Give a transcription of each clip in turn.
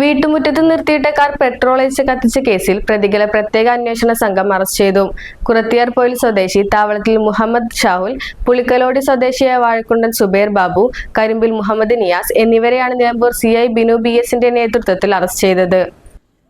വീട്ടുമുറ്റത്ത് നിർത്തിയിട്ട car petrol കത്തിച്ച കേസിൽ പ്രതികളെ പ്രത്യേക അന്വേഷണ സംഘം അറസ്റ്റ് ചെയ്തു. കുറത്തിയാർ പോയിൽ സ്വദേശി താവളത്തിൽ മുഹമ്മദ് ഷാഹുൽ പുളിക്കലോടി സ്വദേശിയായ വാഴക്കുണ്ടൻ സുബേർ ബാബു കരിമ്പിൽ മുഹമ്മദ് നിയാസ് എന്നിവരെയാണ് Nilambur C I Binu B എസിന്റെ നേതൃത്വത്തിൽ അറസ്റ്റ് ചെയ്തത്.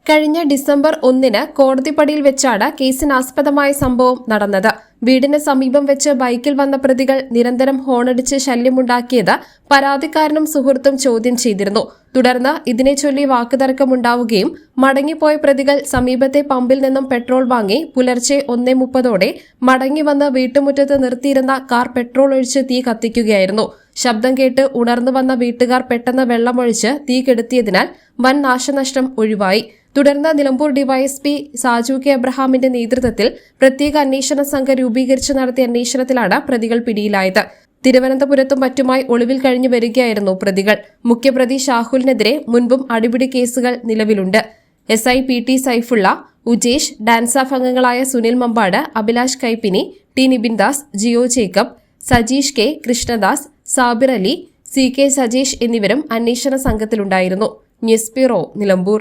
കഴിഞ്ഞ ഡിസംബർ ഒന്നിന് കോടതിപ്പടിയിൽ വെച്ചാണ് കേസിനാസ്പദമായ സംഭവം നടന്നത്. വീടിന് സമീപം വെച്ച് ബൈക്കിൽ വന്ന പ്രതികൾ നിരന്തരം ഹോണടിച്ച് ശല്യമുണ്ടാക്കിയത് പരാതിക്കാരനും സുഹൃത്തും ചോദ്യം ചെയ്തിരുന്നു. തുടർന്ന് ഇതിനെ ചൊല്ലി വാക്കുതർക്കമുണ്ടാവുകയും മടങ്ങിപ്പോയ പ്രതികൾ സമീപത്തെ പമ്പിൽ നിന്നും പെട്രോൾ വാങ്ങി പുലർച്ചെ ഒന്നേ മുപ്പതോടെ മടങ്ങി വന്ന് വീട്ടുമുറ്റത്ത് നിർത്തിയിരുന്ന കാർ പെട്രോൾ ഒഴിച്ച് തീ കത്തിക്കുകയായിരുന്നു. ശബ്ദം കേട്ട് ഉണർന്നു വന്ന വീട്ടുകാർ പെട്ടെന്ന് വെള്ളമൊഴിച്ച് തീ കെടുത്തിയതിനാൽ വൻ നാശനഷ്ടം ഒഴിവായി. തുടർന്ന് നിലമ്പൂർ ഡിവൈഎസ്പി സാജു കെ അബ്രഹാമിന്റെ നേതൃത്വത്തിൽ പ്രത്യേക അന്വേഷണ സംഘം രൂപീകരിച്ച് നടത്തിയ അന്വേഷണത്തിലാണ് പ്രതികൾ പിടിയിലായത്. തിരുവനന്തപുരത്തും മറ്റുമായി ഒളിവിൽ കഴിഞ്ഞു വരികയായിരുന്നു പ്രതികൾ. മുഖ്യപ്രതി ഷാഹുലിനെതിരെ മുൻപും അടിപിടി കേസുകൾ നിലവിലുണ്ട്. S I P T Saifulla Ujesh DANSAF അംഗങ്ങളായ Sunil Mambad Abhilash Kaippini T Nibin Das Jio Jacob Sajeesh K Krishnadas Sabir Ali C K Sajeesh എന്നിവരും അന്വേഷണ സംഘത്തിലുണ്ടായിരുന്നു. News bureau Nilambur.